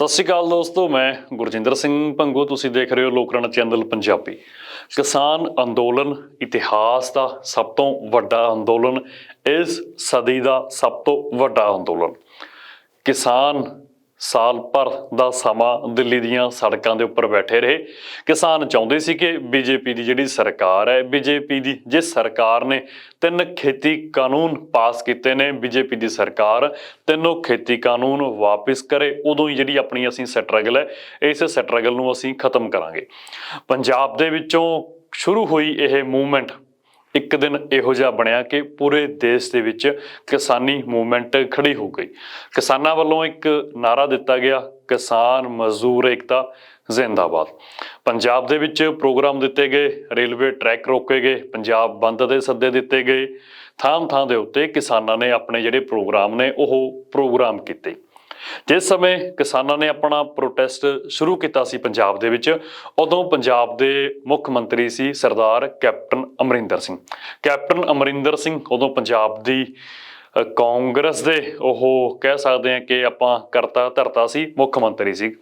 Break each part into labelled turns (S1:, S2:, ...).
S1: ਸਤਿ ਸ਼੍ਰੀ ਅਕਾਲ ਦੋਸਤੋ, ਮੈਂ ਗੁਰਜਿੰਦਰ ਸਿੰਘ ਭੰਗੂ ਤੁਸੀਂ ਦੇਖ ਰਹੇ ਹੋ ਲੋਕਰਣ ਚੈਨਲ ਪੰਜਾਬੀ। ਕਿਸਾਨ ਅੰਦੋਲਨ ਇਤਿਹਾਸ ਦਾ ਸਭ ਤੋਂ ਵੱਡਾ ਅੰਦੋਲਨ, ਇਸ ਸਦੀ ਦਾ ਸਭ ਤੋਂ ਵੱਡਾ ਅੰਦੋਲਨ। ਕਿਸਾਨ ਸਾਲ ਭਰ ਦਾ ਸਮਾਂ ਦਿੱਲੀ ਦੀਆਂ ਸੜਕਾਂ ਦੇ ਉੱਪਰ ਬੈਠੇ ਰਹੇ। ਕਿਸਾਨ ਚਾਹੁੰਦੇ ਸੀ ਕਿ ਬੀਜੇਪੀ ਦੀ ਜਿਹੜੀ ਸਰਕਾਰ ਹੈ, ਬੀਜੇਪੀ ਦੀ ਜਿਸ ਸਰਕਾਰ ਨੇ ਤਿੰਨ ਖੇਤੀ ਕਾਨੂੰਨ ਪਾਸ ਕੀਤੇ ਨੇ, ਬੀਜੇਪੀ ਦੀ ਸਰਕਾਰ ਤਿੰਨੋਂ ਖੇਤੀ ਕਾਨੂੰਨ ਵਾਪਿਸ ਕਰੇ, ਉਦੋਂ ਹੀ ਜਿਹੜੀ ਆਪਣੀ ਅਸੀਂ ਸਟਰਗਲ ਹੈ, ਇਸ ਸਟਰਗਲ ਨੂੰ ਅਸੀਂ ਖਤਮ ਕਰਾਂਗੇ। ਪੰਜਾਬ ਦੇ ਵਿੱਚੋਂ ਸ਼ੁਰੂ ਹੋਈ ਇਹ ਮੂਵਮੈਂਟ ਇੱਕ ਦਿਨ ਇਹੋ ਜਿਹਾ ਬਣਿਆ ਕਿ ਪੂਰੇ ਦੇਸ਼ ਦੇ ਵਿੱਚ ਕਿਸਾਨੀ ਮੂਵਮੈਂਟ ਖੜੀ ਹੋ ਗਈ। ਕਿਸਾਨਾਂ ਵੱਲੋਂ ਇੱਕ ਨਾਰਾ ਦਿੱਤਾ ਗਿਆ, ਕਿਸਾਨ ਮਜ਼ਦੂਰ ਏਕਤਾ, ਜ਼ਿੰਦਾਬਾਦ। ਪੰਜਾਬ ਦੇ ਵਿੱਚ ਪ੍ਰੋਗਰਾਮ ਦਿੱਤੇ ਗਏ, ਰੇਲਵੇ ਟਰੈਕ ਰੋਕੇ ਗਏ, ਪੰਜਾਬ ਬੰਦ ਦੇ ਸੱਦੇ ਦਿੱਤੇ ਗਏ। ਥਾਂ ਥਾਂ ਦੇ ਉੱਤੇ ਕਿਸਾਨਾਂ ਨੇ ਆਪਣੇ ਜਿਹੜੇ ਪ੍ਰੋਗਰਾਮ ਨੇ, ਉਹ ਪ੍ਰੋਗਰਾਮ ਕੀਤੇ। ਜਿਸ ਸਮੇਂ ਕਿਸਾਨਾਂ ਨੇ ਆਪਣਾ ਪ੍ਰੋਟੈਸਟ ਸ਼ੁਰੂ ਕੀਤਾ ਸੀ ਪੰਜਾਬ ਦੇ ਵਿੱਚ, ਉਦੋਂ ਪੰਜਾਬ ਦੇ ਮੁੱਖ ਮੰਤਰੀ ਸੀ ਸਰਦਾਰ ਕੈਪਟਨ ਅਮਰਿੰਦਰ ਸਿੰਘ। ਕੈਪਟਨ ਅਮਰਿੰਦਰ ਸਿੰਘ ਉਦੋਂ ਪੰਜਾਬ ਦੀ ਕਾਂਗਰਸ ਦੇ, ਉਹ ਕਹਿ ਸਕਦੇ ਹਾਂ ਕਿ ਆਪਾਂ ਕਰਤਾ ਧਰਤਾ ਸੀ, ਮੁੱਖ ਮੰਤਰੀ ਸੀ।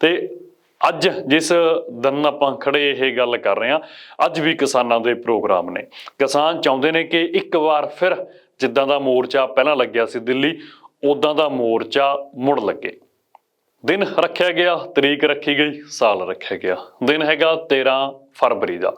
S1: ਤੇ ਅੱਜ ਜਿਸ ਦਿਨ ਆਪਾਂ ਖੜੇ ਇਹ ਗੱਲ ਕਰ ਰਹੇ ਹਾਂ, ਅੱਜ ਵੀ ਕਿਸਾਨਾਂ ਦੇ ਪ੍ਰੋਗਰਾਮ ਨੇ। ਕਿਸਾਨ ਚਾਹੁੰਦੇ ਨੇ ਕਿ ਇੱਕ ਵਾਰ ਫਿਰ ਜਿੱਦਾਂ ਦਾ ਮੋਰਚਾ ਪਹਿਲਾਂ ਲੱਗਿਆ ਸੀ ਦਿੱਲੀ ਉਦਾਂ ਦਾ ਮੋਰਚਾ ਮੁੜ ਲੱਗੇ। ਦਿਨ ਰੱਖਿਆ ਗਿਆ, ਤਰੀਕ ਰੱਖੀ ਗਈ, ਸਾਲ ਰੱਖਿਆ ਗਿਆ। ਦਿਨ ਹੈਗਾ 13 ਫਰਵਰੀ ਦਾ।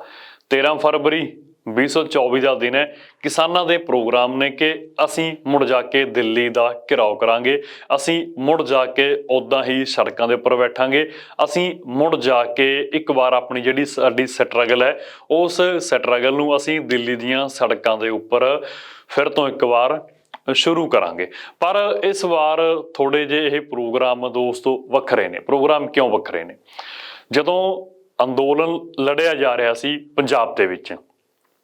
S1: 13 ਫਰਵਰੀ 2024 ਦਾ ਦਿਨ ਹੈ। ਕਿਸਾਨਾਂ ਦੇ ਪ੍ਰੋਗਰਾਮ ਨੇ ਕਿ ਅਸੀਂ ਮੁੜ ਜਾ ਕੇ ਦਿੱਲੀ ਦਾ ਘਿਰਾਓ ਕਰਾਂਗੇ। ਅਸੀਂ ਮੁੜ ਜਾ ਕੇ ਉਦਾਂ ਹੀ ਸੜਕਾਂ ਦੇ ਉੱਪਰ ਬੈਠਾਂਗੇ। ਅਸੀਂ ਮੁੜ ਜਾ ਕੇ ਇੱਕ ਵਾਰ ਆਪਣੀ ਜਿਹੜੀ ਸਾਡੀ ਸਟਰਗਲ ਹੈ, ਉਸ ਸਟਰਗਲ ਨੂੰ ਅਸੀਂ ਦਿੱਲੀ ਦੀਆਂ ਸੜਕਾਂ ਦੇ ਉੱਪਰ ਫਿਰ ਤੋਂ ਇੱਕ ਵਾਰ ਸ਼ੁਰੂ ਕਰਾਂਗੇ ਪਰ ਇਸ ਵਾਰ ਥੋੜੇ ਜਿਹੇ ਇਹ ਪ੍ਰੋਗਰਾਮ ਦੋਸਤੋ ਵੱਖਰੇ ਨੇ ਪ੍ਰੋਗਰਾਮ ਕਿਉਂ ਵੱਖਰੇ ਨੇ ਜਦੋਂ ਅੰਦੋਲਨ ਲੜਿਆ ਜਾ ਰਿਹਾ ਸੀ ਪੰਜਾਬ ਦੇ ਵਿੱਚ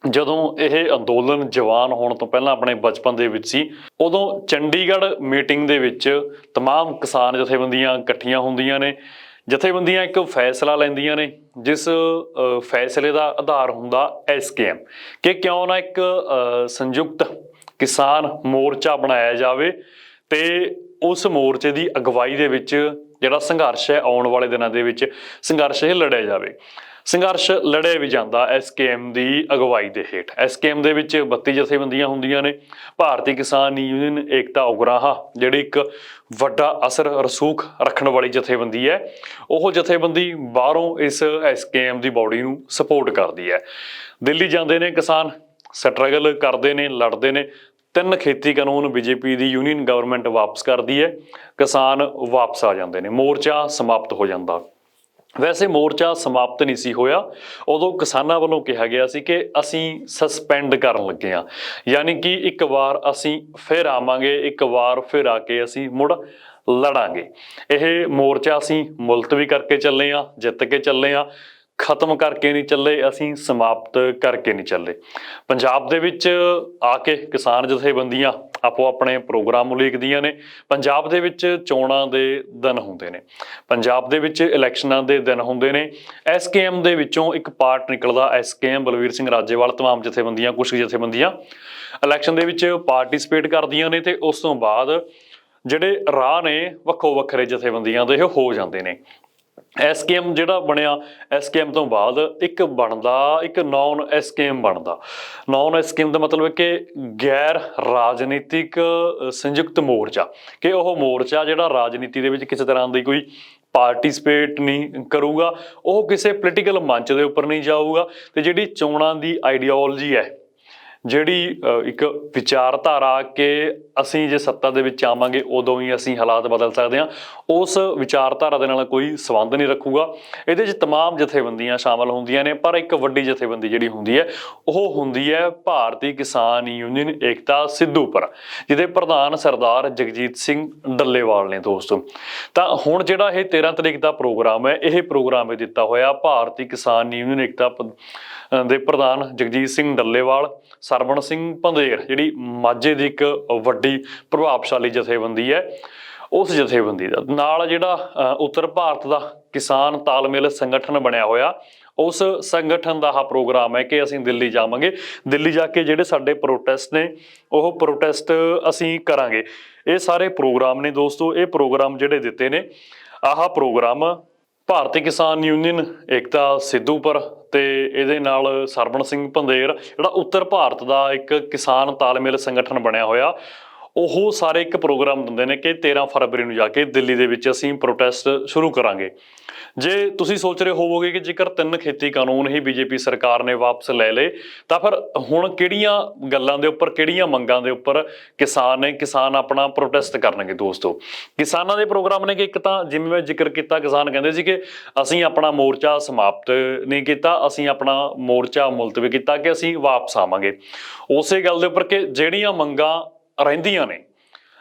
S1: ਜਦੋਂ ਇਹ ਅੰਦੋਲਨ ਜਵਾਨ ਹੋਣ ਤੋਂ ਪਹਿਲਾਂ ਆਪਣੇ ਬਚਪਨ ਦੇ ਵਿੱਚ ਸੀ ਉਦੋਂ ਚੰਡੀਗੜ੍ਹ ਮੀਟਿੰਗ ਦੇ ਵਿੱਚ तमाम ਕਿਸਾਨ ਜਥੇਬੰਦੀਆਂ ਇਕੱਠੀਆਂ ਹੁੰਦੀਆਂ ਨੇ ਜਥੇਬੰਦੀਆਂ ਇੱਕ ਫੈਸਲਾ ਲੈਂਦੀਆਂ ਨੇ ਜਿਸ ਅ, ਫੈਸਲੇ ਦਾ ਆਧਾਰ ਹੁੰਦਾ ਐਸਕੇਐਮ ਕਿ ਕਿਉਂ ਨਾ ਇੱਕ ਅ, ਸੰਯੁਕਤ ਕਿਸਾਨ ਮੋਰਚਾ ਬਣਾਇਆ ਜਾਵੇ ਤੇ ਉਸ ਮੋਰਚੇ ਦੀ ਅਗਵਾਈ ਦੇ ਵਿੱਚ ਜਿਹੜਾ ਸੰਘਰਸ਼ ਹੈ ਆਉਣ ਵਾਲੇ ਦਿਨਾਂ ਦੇ ਵਿੱਚ ਸੰਘਰਸ਼ ਇਹ ਲੜਿਆ ਜਾਵੇ। ਸੰਘਰਸ਼ ਲੜਿਆ ਵੀ ਜਾਂਦਾ ਐਸਕੇਐਮ ਦੀ ਅਗਵਾਈ ਦੇ ਹੇਠ। ਐਸਕੇਐਮ ਦੇ ਵਿੱਚ 32 ਜਥੇਬੰਦੀਆਂ ਹੁੰਦੀਆਂ ਨੇ, ਭਾਰਤੀ ਕਿਸਾਨ ਯੂਨੀਅਨ ਏਕਤਾ ਉਗਰਾਹਾ, ਜਿਹੜੀ ਇੱਕ ਵੱਡਾ ਅਸਰ ਰਸੂਖ ਰੱਖਣ ਵਾਲੀ ਜਥੇਬੰਦੀ ਹੈ, ਉਹ ਜਥੇਬੰਦੀ ਬਾਹਰੋਂ ਇਸ ਐਸਕੇਐਮ ਦੀ ਬਾਡੀ ਨੂੰ ਸਪੋਰਟ ਕਰਦੀ ਹੈ। ਦਿੱਲੀ ਜਾਂਦੇ ਨੇ ਕਿਸਾਨ ਸਟਰਗਲ ਕਰਦੇ ਨੇ, ਲੜਦੇ ਨੇ। ਤਿੰਨ ਖੇਤੀ ਕਾਨੂੰਨ ਬੀਜੇਪੀ ਦੀ ਯੂਨੀਅਨ ਗਵਰਨਮੈਂਟ ਵਾਪਸ ਕਰਦੀ ਹੈ। ਕਿਸਾਨ ਵਾਪਸ ਆ ਜਾਂਦੇ ਨੇ। ਮੋਰਚਾ ਸਮਾਪਤ ਹੋ ਜਾਂਦਾ। ਵੈਸੇ ਮੋਰਚਾ ਸਮਾਪਤ ਨਹੀਂ ਸੀ ਹੋਇਆ। ਉਦੋਂ ਕਿਸਾਨਾਂ ਵੱਲੋਂ ਕਿਹਾ ਗਿਆ ਸੀ ਕਿ ਅਸੀਂ ਸਸਪੈਂਡ ਕਰਨ ਲੱਗੇ ਹਾਂ। ਯਾਨੀ ਕਿ ਇੱਕ ਵਾਰ ਅਸੀਂ ਫਿਰ ਆਵਾਂਗੇ, ਇੱਕ ਵਾਰ ਫਿਰ ਆ ਕੇ ਅਸੀਂ ਮੁੜ ਲੜਾਂਗੇ। ਇਹ ਮੋਰਚਾ ਅਸੀਂ ਮੁਲਤਵੀ ਕਰਕੇ ਚੱਲੇ ਆ ਜਿੱਤ ਕੇ ਚੱਲੇ ਆ ਖਤਮ ਕਰਕੇ ਨਹੀਂ ਚੱਲੇ, ਅਸੀਂ ਸਮਾਪਤ ਕਰਕੇ ਨਹੀਂ ਚੱਲੇ। ਪੰਜਾਬ ਦੇ ਵਿੱਚ ਆ ਕੇ ਕਿਸਾਨ ਜਥੇਬੰਦੀਆਂ ਆਪੋ ਆਪਣੇ ਪ੍ਰੋਗਰਾਮ ਉਲੀਕਦੀਆਂ ਨੇ। ਪੰਜਾਬ ਦੇ ਵਿੱਚ ਚੋਣਾਂ ਦੇ ਦਿਨ ਹੁੰਦੇ ਨੇ। ਪੰਜਾਬ ਦੇ ਵਿੱਚ ਇਲੈਕਸ਼ਨਾਂ ਦੇ ਦਿਨ ਹੁੰਦੇ ਨੇ। ਐਸਕੇਐਮ ਦੇ ਵਿੱਚੋਂ ਇੱਕ ਪਾਰਟ ਨਿਕਲਦਾ ਐਸਕੇਐਮ ਬਲਵੀਰ ਸਿੰਘ ਰਾਜੇਵਾਲ, ਤਮਾਮ ਜਥੇਬੰਦੀਆਂ ਕੁਝ ਜਥੇਬੰਦੀਆਂ। ਇਲੈਕਸ਼ਨ ਦੇ ਵਿੱਚ ਪਾਰਟਿਸਿਪੇਟ ਕਰਦੀਆਂ ਨੇ ਤੇ ਉਸ ਤੋਂ ਬਾਅਦ ਜਿਹੜੇ ਰਾਹ ਨੇ ਵੱਖੋ ਵੱਖਰੇ ਜਥੇਬੰਦੀਆਂ ਦੇ ਇਹ ਹੋ ਜਾਂਦੇ ਨੇ। ਐਸਕੇਐਮ ਜਿਹੜਾ ਬਣਿਆ ਐਸਕੇਐਮ ਤੋਂ ਬਾਅਦ ਇੱਕ ਬਣਦਾ, ਇੱਕ ਨਾਨ ਐਸਕੇਐਮ ਬਣਦਾ। ਨਾਨ ਐਸਕੇਐਮ ਦਾ ਮਤਲਬ ਹੈ ਕਿ ਗੈਰ ਰਾਜਨੀਤਿਕ ਸੰਯੁਕਤ ਮੋਰਚਾ। ਕਿ ਉਹ ਮੋਰਚਾ ਜਿਹੜਾ ਰਾਜਨੀਤੀ ਦੇ ਵਿੱਚ ਕਿਸੇ ਤਰ੍ਹਾਂ ਦੀ ਕੋਈ ਪਾਰਟਿਸਿਪੇਟ ਨਹੀਂ ਕਰੂਗਾ, ਉਹ ਕਿਸੇ ਪੋਲੀਟੀਕਲ ਮੰਚ ਦੇ ਉੱਪਰ ਨਹੀਂ ਜਾਊਗਾ। ਤੇ ਜਿਹੜੀ ਚੋਣਾਂ ਦੀ ਆਈਡੀਓਲੋਜੀ ਹੈ ਜਿਹੜੀ ਅ, ਇੱਕ ਵਿਚਾਰਧਾਰਾ ਕਿ ਅਸੀਂ ਜੇ ਸੱਤਾ ਦੇ ਵਿੱਚ ਆਵਾਂਗੇ ਉਦੋਂ ਹੀ ਅਸੀਂ ਹਾਲਾਤ ਬਦਲ ਸਕਦੇ ਹਾਂ ਉਸ ਵਿਚਾਰਧਾਰਾ ਦੇ ਨਾਲ ਕੋਈ ਸੰਬੰਧ ਨਹੀਂ ਰੱਖੂਗਾ ਇਹਦੇ 'ਚ तमाम ਜਥੇਬੰਦੀਆਂ ਸ਼ਾਮਲ ਹੁੰਦੀਆਂ ਨੇ ਪਰ ਇੱਕ ਵੱਡੀ ਜਥੇਬੰਦੀ ਜਿਹੜੀ ਹੁੰਦੀ ਹੈ ਉਹ ਹੁੰਦੀ ਹੈ ਭਾਰਤੀ ਕਿਸਾਨ ਯੂਨੀਅਨ ਏਕਤਾ ਸਿੱਧੂਪੁਰ ਜਿਹਦੇ ਪ੍ਰਧਾਨ ਸਰਦਾਰ ਜਗਜੀਤ ਸਿੰਘ ਡੱਲੇਵਾਲ ਨੇ ਦੋਸਤੋ ਤਾਂ ਹੁਣ ਜਿਹੜਾ ਇਹ 13 ਤਰੀਕ ਦਾ ਪ੍ਰੋਗਰਾਮ ਹੈ ਇਹ ਪ੍ਰੋਗਰਾਮ ਇਹ ਦਿੱਤਾ ਹੋਇਆ ਭਾਰਤੀ ਕਿਸਾਨ ਯੂਨੀਅਨ ਏਕਤਾ ਪ- ਅ, ਦੇ ਪ੍ਰਧਾਨ ਜਗਜੀਤ ਸਿੰਘ ਡੱਲੇਵਾਲ ਸਰਵਣ ਸਿੰਘ ਪੰਦੇਰ ਜਿਹੜੀ ਮਾਝੇ ਦੀ ਇੱਕ ਵੱਡੀ ਪ੍ਰਭਾਵਸ਼ਾਲੀ ਜਥੇਬੰਦੀ ਹੈ, ਉਸ ਜਥੇਬੰਦੀ ਦਾ ਨਾਲ ਜਿਹੜਾ ਉੱਤਰ ਭਾਰਤ ਦਾ ਕਿਸਾਨ ਤਾਲਮੇਲ ਸੰਗਠਨ ਬਣਿਆ ਹੋਇਆ, ਉਸ ਸੰਗਠਨ ਦਾ ਆਹ ਪ੍ਰੋਗਰਾਮ ਹੈ ਕਿ ਅਸੀਂ ਦਿੱਲੀ ਜਾਵਾਂਗੇ। ਦਿੱਲੀ ਜਾ ਕੇ ਜਿਹੜੇ ਸਾਡੇ ਪ੍ਰੋਟੈਸਟ ਨੇ, ਉਹ ਪ੍ਰੋਟੈਸਟ ਅਸੀਂ ਕਰਾਂਗੇ। ਇਹ ਸਾਰੇ ਪ੍ਰੋਗਰਾਮ ਨੇ ਦੋਸਤੋ, ਇਹ ਪ੍ਰੋਗਰਾਮ ਜਿਹੜੇ ਦਿੱਤੇ ਨੇ, ਆਹ ਪ੍ਰੋਗਰਾਮ ਭਾਰਤੀ ਕਿਸਾਨ ਯੂਨੀਅਨ, ਏਕਤਾ ਸਿੱਧੂਪੁਰ ਤੇ ਇਹਦੇ ਨਾਲ ਸਰਵਣ ਸਿੰਘ ਪੰਦੇਰ ਜਿਹੜਾ ਉੱਤਰ ਭਾਰਤ ਦਾ ਇੱਕ ਕਿਸਾਨ ਤਾਲਮੇਲ ਸੰਗਠਨ ਬਣਿਆ ਹੋਇਆ। ਉਹ ਸਾਰੇ ਇੱਕ ਪ੍ਰੋਗਰਾਮ ਦਿੰਦੇ ਨੇ ਕਿ 13 ਫਰਵਰੀ ਨੂੰ ਜਾ ਕੇ ਦਿੱਲੀ ਦੇ ਵਿੱਚ ਅਸੀਂ ਪ੍ਰੋਟੈਸਟ ਸ਼ੁਰੂ ਕਰਾਂਗੇ। ਜੇ ਤੁਸੀਂ ਸੋਚ ਰਹੇ ਹੋਵੋਗੇ ਕਿ ਜੇਕਰ ਤਿੰਨ ਖੇਤੀ ਕਾਨੂੰਨ ਹੀ ਬੀਜੇਪੀ ਸਰਕਾਰ ਨੇ ਵਾਪਸ ਲੈ ਲਏ, ਤਾਂ ਫਿਰ ਹੁਣ ਕਿਹੜੀਆਂ ਗੱਲਾਂ ਦੇ ਉੱਪਰ, ਕਿਹੜੀਆਂ ਮੰਗਾਂ ਦੇ ਉੱਪਰ ਕਿਸਾਨ ਨੇ, ਕਿਸਾਨ ਆਪਣਾ ਪ੍ਰੋਟੈਸਟ ਕਰਨਗੇ ਦੋਸਤੋ? ਕਿਸਾਨਾਂ ਦੇ ਪ੍ਰੋਗਰਾਮ ਨੇ ਕਿ ਇੱਕ ਤਾਂ ਜਿਵੇਂ ਮੈਂ ਜ਼ਿਕਰ ਕੀਤਾ, ਕਿਸਾਨ ਕਹਿੰਦੇ ਸੀ ਕਿ ਅਸੀਂ ਆਪਣਾ ਮੋਰਚਾ ਸਮਾਪਤ ਨਹੀਂ ਕੀਤਾ, ਅਸੀਂ ਆਪਣਾ ਮੋਰਚਾ ਮੁਲਤਵੀ ਕੀਤਾ ਕਿ ਅਸੀਂ ਵਾਪਸ ਆਵਾਂਗੇ। ਉਸੇ ਗੱਲ ਦੇ ਉੱਪਰ ਕਿ ਜਿਹੜੀਆਂ ਮੰਗਾਂ ਰਹਿੰਦੀਆਂ ਨੇ।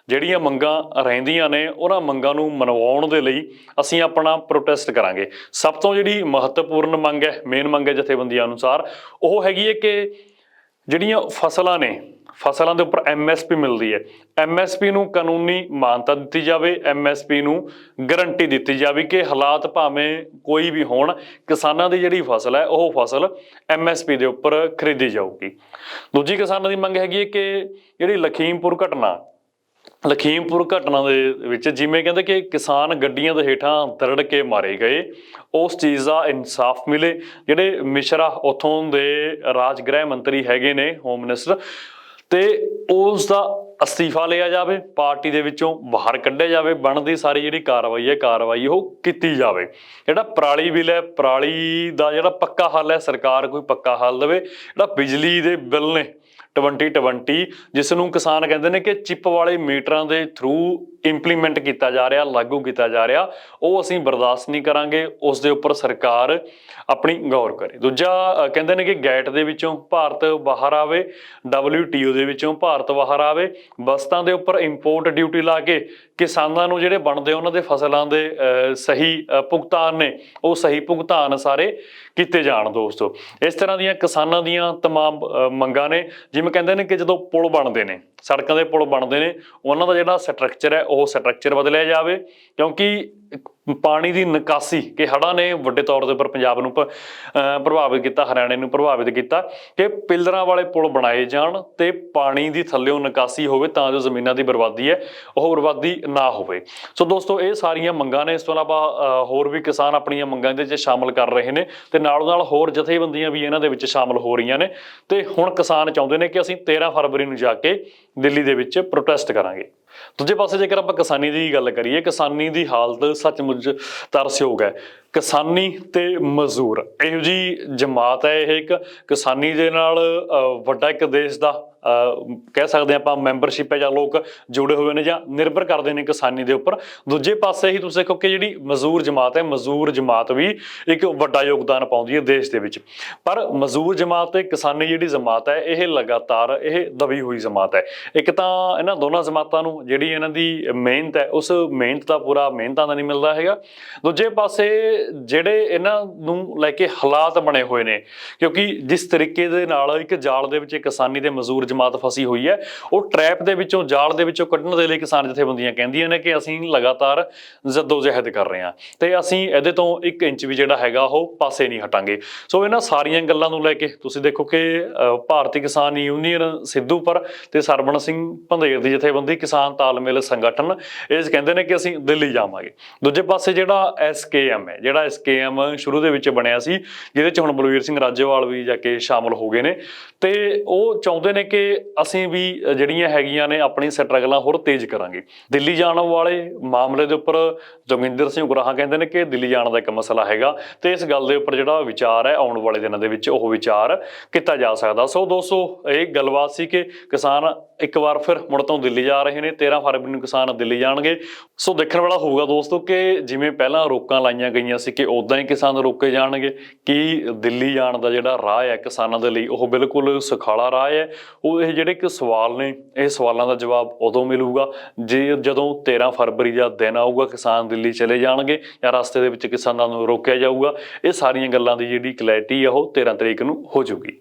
S1: ਜਿਹੜੀਆਂ ਮੰਗਾਂ ਰਹਿੰਦੀਆਂ ਨੇ, ਉਹਨਾਂ ਮੰਗਾਂ ਨੂੰ ਮਨਵਾਉਣ ਦੇ ਲਈ ਅਸੀਂ ਆਪਣਾ ਪ੍ਰੋਟੈਸਟ ਕਰਾਂਗੇ। ਸਭ ਤੋਂ ਜਿਹੜੀ ਮਹੱਤਵਪੂਰਨ ਮੰਗ ਹੈ ਮੇਨ ਮੰਗ ਹੈ ਜਥੇਬੰਦੀਆਂ ਅਨੁਸਾਰ, ਉਹ ਹੈਗੀ ਹੈ ਕਿ ਜਿਹੜੀਆਂ ਫਸਲਾਂ ਨੇ ਫਸਲਾਂ ਦੇ ਉੱਪਰ ਐਮਐਸਪੀ ਮਿਲਦੀ ਹੈ। ਐਮਐਸਪੀ ਨੂੰ ਕਾਨੂੰਨੀ ਮਾਨਤਾ ਦਿੱਤੀ ਜਾਵੇ ਐਮਐਸਪੀ ਨੂੰ ਗਾਰੰਟੀ ਦਿੱਤੀ ਜਾਵੇ ਕਿ ਹਾਲਾਤ ਭਾਵੇਂ ਕੋਈ ਵੀ ਹੋਣ, ਕਿਸਾਨਾਂ ਦੀ ਜਿਹੜੀ ਫਸਲ ਹੈ, ਉਹ ਫਸਲ ਐਮਐਸਪੀ ਦੇ ਉੱਪਰ ਖਰੀਦੀ ਜਾਊਗੀ। ਦੂਜੀ ਕਿਸਾਨਾਂ ਦੀ ਮੰਗ ਹੈਗੀ ਹੈ ਕਿ ਜਿਹੜੀ ਲਖੀਮਪੁਰ ਘਟਨਾ ਲਖੀਮਪੁਰ ਘਟਨਾ ਦੇ ਵਿੱਚ ਜਿਵੇਂ ਕਹਿੰਦੇ ਕਿ ਕਿਸਾਨ ਗੱਡੀਆਂ ਦੇ ਹੇਠਾਂ ਦਰੜ ਕੇ ਮਾਰੇ ਗਏ, ਉਸ ਚੀਜ਼ ਦਾ ਇਨਸਾਫ ਮਿਲੇ। ਜਿਹੜੇ ਮਿਸ਼ਰਾ ਉਥੋਂ ਦੇ ਰਾਜ ਗ੍ਰਹਿ ਮੰਤਰੀ ਹੈਗੇ ਨੇ ਹੋਮ ਮਿਨਿਸਟਰ ਤੇ ਉਸ ਦਾ ਅਸਤੀਫਾ ਲਿਆ ਜਾਵੇ, ਪਾਰਟੀ ਦੇ ਵਿੱਚੋਂ ਬਾਹਰ ਕੱਢਿਆ ਜਾਵੇ, ਬਣਦੀ ਸਾਰੀ ਜਿਹੜੀ ਕਾਰਵਾਈ ਹੈ, ਕਾਰਵਾਈ ਉਹ ਕੀਤੀ ਜਾਵੇ। ਜਿਹੜਾ ਪਰਾਲੀ ਬਿੱਲ ਹੈ, ਪਰਾਲੀ ਦਾ ਜਿਹੜਾ ਪੱਕਾ ਹੱਲ ਹੈ, ਸਰਕਾਰ ਕੋਈ ਪੱਕਾ ਹੱਲ ਦੇਵੇ। ਜਿਹੜਾ ਬਿਜਲੀ ਦੇ ਬਿੱਲ ਨੇ 2020 ਜਿਸ ਨੂੰ ਕਿਸਾਨ ਕਹਿੰਦੇ ਨੇ ਕਿ ਚਿੱਪ ਵਾਲੇ ਮੀਟਰਾਂ ਦੇ ਥਰੂ ਇੰਪਲੀਮੈਂਟ ਕੀਤਾ ਜਾ ਰਿਹਾ, ਲਾਗੂ ਕੀਤਾ ਜਾ ਰਿਹਾ, ਉਹ ਅਸੀਂ ਬਰਦਾਸ਼ਤ ਨਹੀਂ ਕਰਾਂਗੇ, ਉਸ ਦੇ ਉੱਪਰ ਸਰਕਾਰ ਆਪਣੀ ਗੌਰ ਕਰੇ। ਦੂਜਾ ਕਹਿੰਦੇ ਨੇ ਕਿ ਗੈਟ ਦੇ ਵਿੱਚੋਂ ਭਾਰਤ ਬਾਹਰ ਆਵੇ WTO ਦੇ ਵਿੱਚੋਂ ਭਾਰਤ ਬਾਹਰ ਆਵੇ ਵਸਤਾਂ ਦੇ ਉੱਪਰ ਇੰਪੋਰਟ ਡਿਊਟੀ ਲਾ ਕੇ ਕਿਸਾਨਾਂ ਨੂੰ ਜਿਹੜੇ ਬਣਦੇ ਉਹਨਾਂ ਦੇ ਫਸਲਾਂ ਦੇ ਅ, ਸਹੀ ਭੁਗਤਾਨ ਨੇ ਉਹ ਸਹੀ ਭੁਗਤਾਨ ਸਾਰੇ ਕੀਤੇ ਜਾਣ ਦੋਸਤੋ। ਇਸ ਤਰ੍ਹਾਂ ਦੀਆਂ ਕਿਸਾਨਾਂ ਦੀਆਂ ਤਮਾਮ ਮੰਗਾਂ ਨੇ ਜਿਵੇਂ ਕਹਿੰਦੇ ਨੇ ਕਿ ਜਦੋਂ ਪੁਲ ਬਣਦੇ ਨੇ ਸੜਕਾਂ ਦੇ ਪੁਲ ਬਣਦੇ ਨੇ ਉਹਨਾਂ ਦਾ ਜਿਹੜਾ ਸਟਰਕਚਰ ਹੈ ਉਹ ਸਟਰਕਚਰ ਬਦਲਿਆ ਜਾਵੇ ਕਿਉਂਕਿ ਪਾਣੀ ਦੀ ਨਿਕਾਸੀ ਕਿ ਹੜ੍ਹਾਂ ਨੇ ਵੱਡੇ ਤੌਰ ਦੇ ਉੱਪਰ ਪੰਜਾਬ ਨੂੰ ਪ- ਅਹ ਪ੍ਰਭਾਵਿਤ ਕੀਤਾ ਹਰਿਆਣੇ ਨੂੰ ਪ੍ਰਭਾਵਿਤ ਕੀਤਾ ਕਿ ਪਿਲਰਾਂ ਵਾਲੇ ਪੁਲ ਬਣਾਏ ਜਾਣ ਤੇ ਪਾਣੀ ਦੀ ਥੱਲਿਓਂ ਨਿਕਾਸੀ ਹੋਵੇ ਤਾਂ ਜੋ ਜ਼ਮੀਨਾਂ ਦੀ ਬਰਬਾਦੀ ਹੈ ਉਹ ਬਰਬਾਦੀ ਨਾ ਹੋਵੇ। ਸੋ ਦੋਸਤੋ ਇਹ ਸਾਰੀਆਂ ਮੰਗਾਂ ਨੇ ਇਸ ਤੋਂ ਇਲਾਵਾ ਅਹ, ਹੋਰ ਵੀ ਕਿਸਾਨ ਆਪਣੀਆਂ ਮੰਗਾਂ ਦੇ ਵਿੱਚ ਸ਼ਾਮਲ ਕਰ ਰਹੇ ਨੇ ਤੇ ਨਾਲੋਂ ਨਾਲ ਹੋਰ ਜਥੇਬੰਦੀਆਂ ਵੀ ਇਹਨਾਂ ਦੇ ਵਿੱਚ ਸ਼ਾਮਲ ਹੋ ਰਹੀਆਂ ਨੇ ਤੇ ਹੁਣ ਕਿਸਾਨ ਚਾਹੁੰਦੇ ਨੇ ਕਿ ਅਸੀਂ 13 ਫਰਵਰੀ ਨੂੰ ਜਾ ਕੇ ਦਿੱਲੀ ਦੇ ਵਿੱਚ ਪ੍ਰੋਟੈਸਟ ਕਰਾਂਗੇ। ਦੂਜੇ ਪਾਸੇ ਜੇਕਰ ਆਪਾਂ ਕਿਸਾਨੀ ਦੀ ਗੱਲ ਕਰੀਏ ਕਿਸਾਨੀ ਦੀ ਹਾਲਤ ਸੱਚਮੁੱਚ ਤਰਸਯੋਗ ਹੈ। ਕਿਸਾਨੀ ਤੇ ਮਜ਼ਦੂਰ। ਇਹੋ ਜੀ ਜਮਾਤ ਹੈ ਇਹ ਇੱਕ। ਕਿਸਾਨੀ ਦੇ ਨਾਲ ਵੱਡਾ ਇੱਕ ਦੇਸ਼ ਦਾ ਕਹਿ ਸਕਦੇ ਹਾਂ ਆਪਾਂ ਮੈਂਬਰਸ਼ਿਪ ਹੈ ਜਾਂ ਲੋਕ ਜੁੜੇ ਹੋਏ ਨੇ ਜਾਂ ਨਿਰਭਰ ਕਰਦੇ ਨੇ ਕਿਸਾਨੀ ਦੇ ਉੱਪਰ। ਦੂਜੇ ਪਾਸੇ ਹੀ ਤੁਸੀਂ ਦੇਖੋ ਕਿ ਜਿਹੜੀ ਮਜ਼ਦੂਰ ਜਮਾਤ ਹੈ, ਮਜ਼ਦੂਰ ਜਮਾਤ ਵੀ ਇੱਕ ਵੱਡਾ ਯੋਗਦਾਨ ਪਾਉਂਦੀ ਹੈ ਦੇਸ਼ ਦੇ ਵਿੱਚ। ਪਰ ਮਜ਼ਦੂਰ ਜਮਾਤ ਤੇ ਕਿਸਾਨੀ ਜਿਹੜੀ ਜਮਾਤ ਹੈ, ਇਹ ਲਗਾਤਾਰ ਇਹ ਦਬੀ ਹੋਈ ਜਮਾਤ ਹੈ। ਇੱਕ ਤਾਂ ਇਹਨਾਂ ਦੋਨਾਂ ਜਮਾਤਾਂ ਨੂੰ ਜਿਹੜੀ ਇਹਨਾਂ ਦੀ ਮਿਹਨਤ ਹੈ, ਉਸ ਮਿਹਨਤ ਦਾ ਪੂਰਾ ਮਿਹਨਤਾਂ ਦਾ ਨਹੀਂ ਮਿਲਦਾ ਹੈਗਾ। ਦੂਜੇ ਪਾਸੇ ਜਿਹੜੇ ਇਹਨਾਂ ਨੂੰ ਲੈ ਕੇ ਹਾਲਾਤ ਬਣੇ ਹੋਏ ਨੇ, ਕਿਉਂਕਿ ਜਿਸ ਤਰੀਕੇ ਦੇ ਨਾਲ ਇੱਕ ਜਾਲ ਦੇ ਵਿੱਚ ਕਿਸਾਨੀ ਤੇ ਮਜ਼ਦੂਰ ਜਮਾਤ ਫਸੀ ਹੋਈ ਹੈ, ਉਹ ਟਰੈਪ ਦੇ ਵਿੱਚੋਂ, ਜਾਲ ਦੇ ਵਿੱਚੋਂ ਕੱਢਣ ਦੇ ਲਈ ਕਿਸਾਨ ਜਥੇਬੰਦੀਆਂ ਕਹਿੰਦੀਆਂ ਨੇ ਕਿ ਅਸੀਂ ਲਗਾਤਾਰ ਜਦੋਜਹਿਦ ਕਰ ਰਹੇ ਹਾਂ ਤੇ ਅਸੀਂ ਇਹਦੇ ਤੋਂ 1 ਇੰਚ ਵੀ ਜਿਹੜਾ ਹੈਗਾ ਉਹ ਪਾਸੇ ਨਹੀਂ ਹਟਾਂਗੇ। ਸੋ ਇਹਨਾਂ ਸਾਰੀਆਂ ਗੱਲਾਂ ਨੂੰ ਲੈ ਕੇ ਤੁਸੀਂ ਦੇਖੋ ਕਿ ਭਾਰਤੀ ਕਿਸਾਨ ਯੂਨੀਅਨ ਸਿੱਧੂਪੁਰ ਤੇ ਸਰਬਣ ਸਿੰਘ ਭੰਦੇਰ ਦੀ ਜਥੇਬੰਦੀ ਕਿਸਾਨ ਤਾਲਮੇਲ ਸੰਗਠਨ, ਇਹ ਕਹਿੰਦੇ ਨੇ ਕਿ ਅਸੀਂ ਦਿੱਲੀ ਜਾਵਾਂਗੇ। ਦੂਜੇ ਪਾਸੇ ਜਿਹੜਾ ਐਸਕੇਐਮ ਹੈ ਜਿਹੜਾ ਇਸ ਐਸਕੇਐਮ ਸ਼ੁਰੂ ਦੇ ਵਿੱਚ ਬਣਿਆ ਸੀ, ਜਿਹਦੇ ਚ ਹੁਣ ਬਲਵੀਰ ਸਿੰਘ ਰਾਜੇਵਾਲ ਵੀ ਜਾ ਕੇ ਸ਼ਾਮਲ ਹੋ ਗਏ ਨੇ। ਤੇ ਉਹ ਚਾਹੁੰਦੇ ਨੇ ਕਿ ਅਸੀਂ ਵੀ ਜਿਹੜੀਆਂ ਹੈਗੀਆਂ ਨੇ ਆਪਣੀ ਸਟਰਗਲਾਂ ਹੋਰ ਤੇਜ਼ ਕਰਾਂਗੇ। ਦਿੱਲੀ ਜਾਣ ਵਾਲੇ ਮਾਮਲੇ ਦੇ ਉੱਪਰ ਜੋਗਿੰਦਰ ਸਿੰਘ ਗੁਰਾਹਾਂ ਕਹਿੰਦੇ ਨੇ ਕਿ ਦਿੱਲੀ ਜਾਣ ਦਾ ਇੱਕ ਮਸਲਾ ਹੈਗਾ ਤੇ ਇਸ ਗੱਲ ਦੇ ਉੱਪਰ ਜਿਹੜਾ ਵਿਚਾਰ ਹੈ, ਆਉਣ ਵਾਲੇ ਦਿਨਾਂ ਦੇ ਵਿੱਚ ਉਹ ਵਿਚਾਰ ਕੀਤਾ ਜਾ ਸਕਦਾ। ਸੋ ਦੋਸਤੋ, ਇਹ ਗੱਲਬਾਤ ਸੀ ਕਿ ਕਿਸਾਨ ਇੱਕ ਵਾਰ ਫਿਰ ਮੁੜ ਤੋਂ ਦਿੱਲੀ ਜਾ ਰਹੇ ਨੇ 13 ਫਰਵਰੀ ਨੂੰ ਕਿਸਾਨ ਦਿੱਲੀ ਜਾਣਗੇ। ਸੋ ਦੇਖਣ ਵਾਲਾ ਹੋਊਗਾ ਦੋਸਤੋ ਕਿ ਜਿਵੇਂ ਪਹਿਲਾਂ ਰੋਕਾਂ ਲਾਈਆਂ ਗਈਆਂ ਸੀ ਕਿ ਉਦਾਂ ਹੀ ਕਿਸਾਨ ਰੋਕੇ ਜਾਣਗੇ। ਕਿ ਦਿੱਲੀ ਜਾਣ ਦਾ ਜਿਹੜਾ ਰਾਹ ਹੈ ਕਿਸਾਨਾਂ ਦੇ ਲਈ, ਉਹ ਬਿਲਕੁਲ ਸੁਖਾਲਾ ਰਾਹ ਹੈ? ਉਹ ਇਹ ਜਿਹੜੇ ਕਿ ਸਵਾਲ ਨੇ, ਇਹ ਸਵਾਲਾਂ ਦਾ ਜਵਾਬ ਉਦੋਂ ਮਿਲੂਗਾ ਜੇ ਜਦੋਂ 13 ਫਰਵਰੀ ਦਾ ਦਿਨ ਆਊਗਾ, ਕਿਸਾਨ ਦਿੱਲੀ ਚਲੇ ਜਾਣਗੇ ਜਾਂ ਰਸਤੇ ਦੇ ਵਿੱਚ ਕਿਸਾਨਾਂ ਨੂੰ ਰੋਕਿਆ ਜਾਊਗਾ। ਇਹ ਸਾਰੀਆਂ ਗੱਲਾਂ ਦੀ ਜਿਹੜੀ ਕਲੈਰਿਟੀ ਆ ਉਹ 13 ਤਰੀਕ ਨੂੰ ਹੋ ਜਾਊਗੀ।